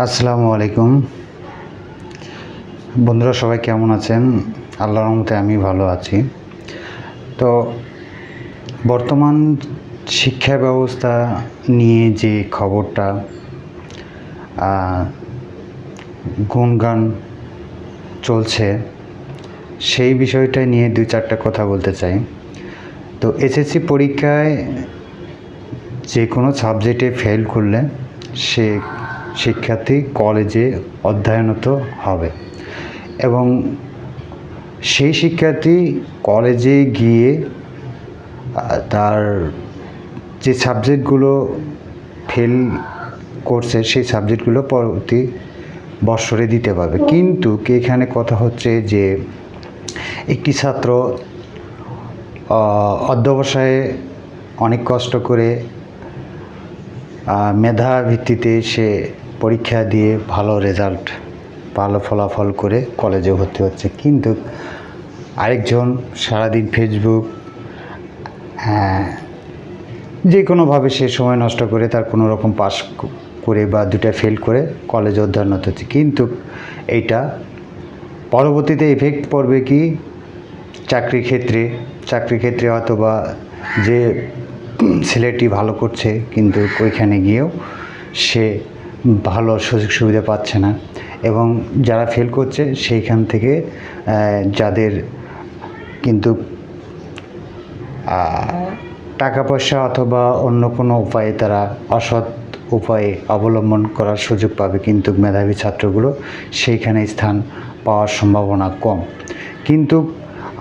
আসসালামু আলাইকুম। বন্ধুরা, সবাই কেমন আছেন? আল্লাহর রহমতে আমি ভালো আছি। তো, বর্তমান শিক্ষা ব্যবস্থা নিয়ে যে খবরটা গুণগান চলছে, সেই বিষয়টা নিয়ে দুই চারটা কথা বলতে চাই। তো, এসএসসি পরীক্ষায় যে কোনো সাবজেক্টে ফেল করলে সে শিক্ষার্থী কলেজে অধ্যয়নত হবে। এবং সেই শিক্ষার্থী কলেজে গিয়ে তার যে সাবজেক্টগুলো ফেল করছে, সেই সাবজেক্টগুলো পরবর্তী বৎসরে দিতে পারবে। কিন্তু এখানে কথা হচ্ছে যে, একটি ছাত্র অধ্যবসায়ে অনেক কষ্ট করে মেধা ভিত্তিতে সে পরীক্ষা দিয়ে ভালো রেজাল্ট ভালো ফলাফল করে কলেজে ভর্তি হচ্ছে। কিন্তু আরেকজন সারাদিন ফেসবুক হ্যাঁ, যে কোনোভাবে সে সময় নষ্ট করে তার কোনো রকম পাস করে বা দুটা ফেল করে কলেজে অধ্যয়নত হচ্ছে। কিন্তু এইটা পরবর্তীতে এফেক্ট পড়বে কি? চাকরির ক্ষেত্রে চাকরির ক্ষেত্রে হয়তো বা যে ছেলেটি ভালো করছে কিন্তু ওইখানে গিয়েও সে ভালো সুযোগ সুবিধা পাচ্ছে না। এবং যারা ফেল করছে, সেইখান থেকে যাদের কিন্তু টাকা পয়সা অথবা অন্য কোনো উপায়ে তারা অসৎ উপায়ে অবলম্বন করার সুযোগ পাবে কিন্তু মেধাবী ছাত্রগুলো সেইখানে স্থান পাওয়ার সম্ভাবনা কম। কিন্তু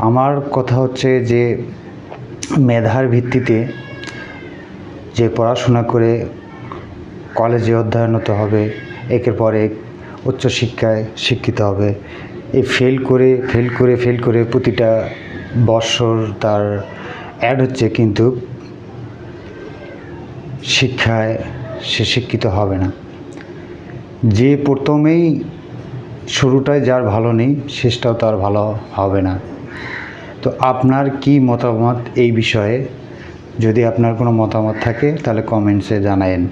আমার কথা হচ্ছে যে, মেধার ভিত্তিতে যে পড়াশোনা করে কলেজে অধ্যয়নত হবে, একের পর এক উচ্চশিক্ষায় শিক্ষিত হবে। এই ফেল করে ফেল করে ফেল করে প্রতিটা বৎসর তার অ্যাড হচ্ছে কিন্তু শিক্ষায় সে শিক্ষিত হবে না। যে প্রথমেই শুরুটায় যার ভালো নেই, শেষটাও তার ভালো হবে না। তো আপনার কি মতামত এই বিষয়ে? যদি আপনার কোনো মতামত থাকে তাহলে কমেন্টসে জানায়েন।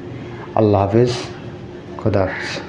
আল্লাহ হাফিজ খোদা হাফেজ।